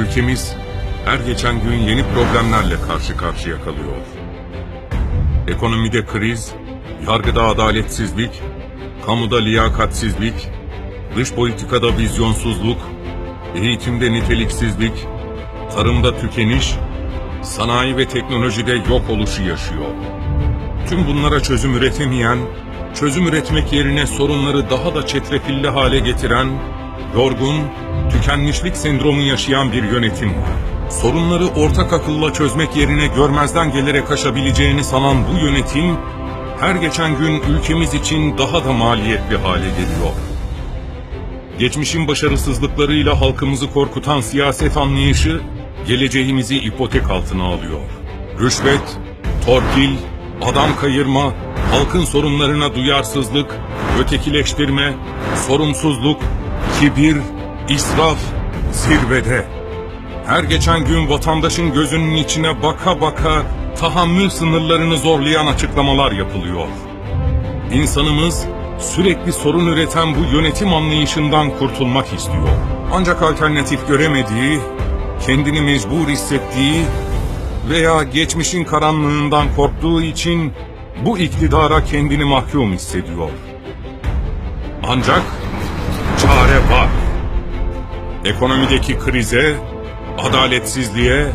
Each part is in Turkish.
Ülkemiz her geçen gün yeni problemlerle karşı karşıya kalıyor. Ekonomide kriz, yargıda adaletsizlik, kamuda liyakatsizlik, dış politikada vizyonsuzluk, eğitimde niteliksizlik, tarımda tükeniş, sanayi ve teknolojide yok oluşu yaşıyor. Tüm bunlara çözüm üretemeyen, çözüm üretmek yerine sorunları daha da çetrefilli hale getiren, yorgun, tükenmişlik sendromu yaşayan bir yönetim var. Sorunları ortak akılla çözmek yerine görmezden gelerek aşabileceğini sanan bu yönetim, her geçen gün ülkemiz için daha da maliyetli hale geliyor. Geçmişin başarısızlıklarıyla halkımızı korkutan siyaset anlayışı, geleceğimizi ipotek altına alıyor. Rüşvet, torpil, adam kayırma, halkın sorunlarına duyarsızlık, ötekileştirme, sorumsuzluk, kibir, israf zirvede. Her geçen gün vatandaşın gözünün içine baka baka tahammül sınırlarını zorlayan açıklamalar yapılıyor. İnsanımız sürekli sorun üreten bu yönetim anlayışından kurtulmak istiyor. Ancak alternatif göremediği, kendini mecbur hissettiği veya geçmişin karanlığından korktuğu için bu iktidara kendini mahkum hissediyor. Ancak çare var. Ekonomideki krize, adaletsizliğe,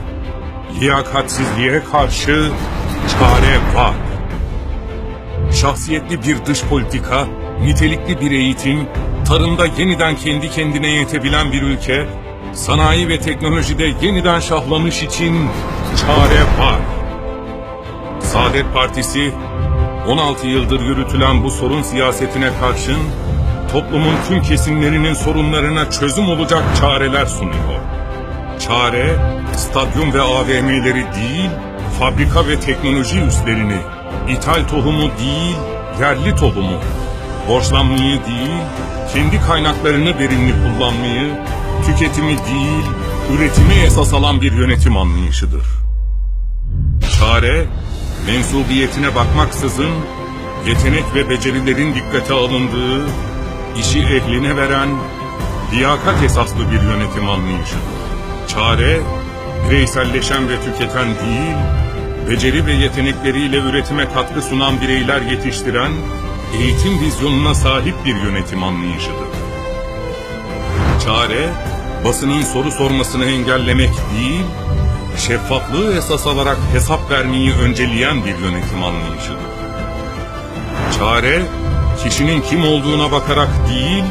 liyakatsizliğe karşı çare var. Şahsiyetli bir dış politika, nitelikli bir eğitim, tarımda yeniden kendi kendine yetebilen bir ülke, sanayi ve teknolojide yeniden şahlanış için çare var. Saadet Partisi, 16 yıldır yürütülen bu sorun siyasetine karşın, toplumun tüm kesimlerinin sorunlarına çözüm olacak çareler sunuyor. Çare, stadyum ve AVM'leri değil, fabrika ve teknoloji üslerini, ithal tohumu değil, yerli tohumu, borçlanmayı değil, kendi kaynaklarını verimli kullanmayı, tüketimi değil, üretimi esas alan bir yönetim anlayışıdır. Çare, mensubiyetine bakmaksızın, yetenek ve becerilerin dikkate alındığı, işi ehline veren, liyakat esaslı bir yönetim anlayışıdır. Çare, bireyselleşen ve tüketen değil, beceri ve yetenekleriyle üretime katkı sunan bireyler yetiştiren, eğitim vizyonuna sahip bir yönetim anlayışıdır. Çare, basının soru sormasını engellemek değil, şeffaflığı esas alarak hesap vermeyi önceleyen bir yönetim anlayışıdır. Çare, kişinin kim olduğuna bakarak değil,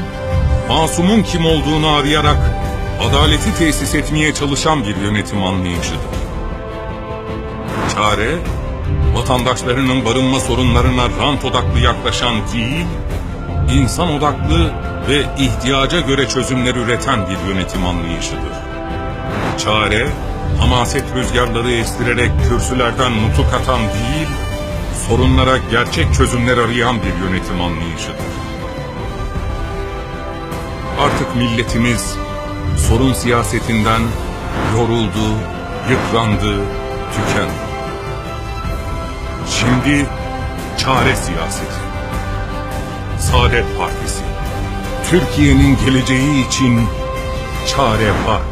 masumun kim olduğunu arayarak adaleti tesis etmeye çalışan bir yönetim anlayışıdır. Çare, vatandaşlarının barınma sorunlarına rant odaklı yaklaşan değil, insan odaklı ve ihtiyaca göre çözümler üreten bir yönetim anlayışıdır. Çare, hamaset rüzgarları estirerek kürsülerden nutuk atan değil, sorunlara gerçek çözümler arayan bir yönetim anlayışıdır. Artık milletimiz sorun siyasetinden yoruldu, yıprandı, tükendi. Şimdi çare siyaseti. Saadet Partisi. Türkiye'nin geleceği için çare var.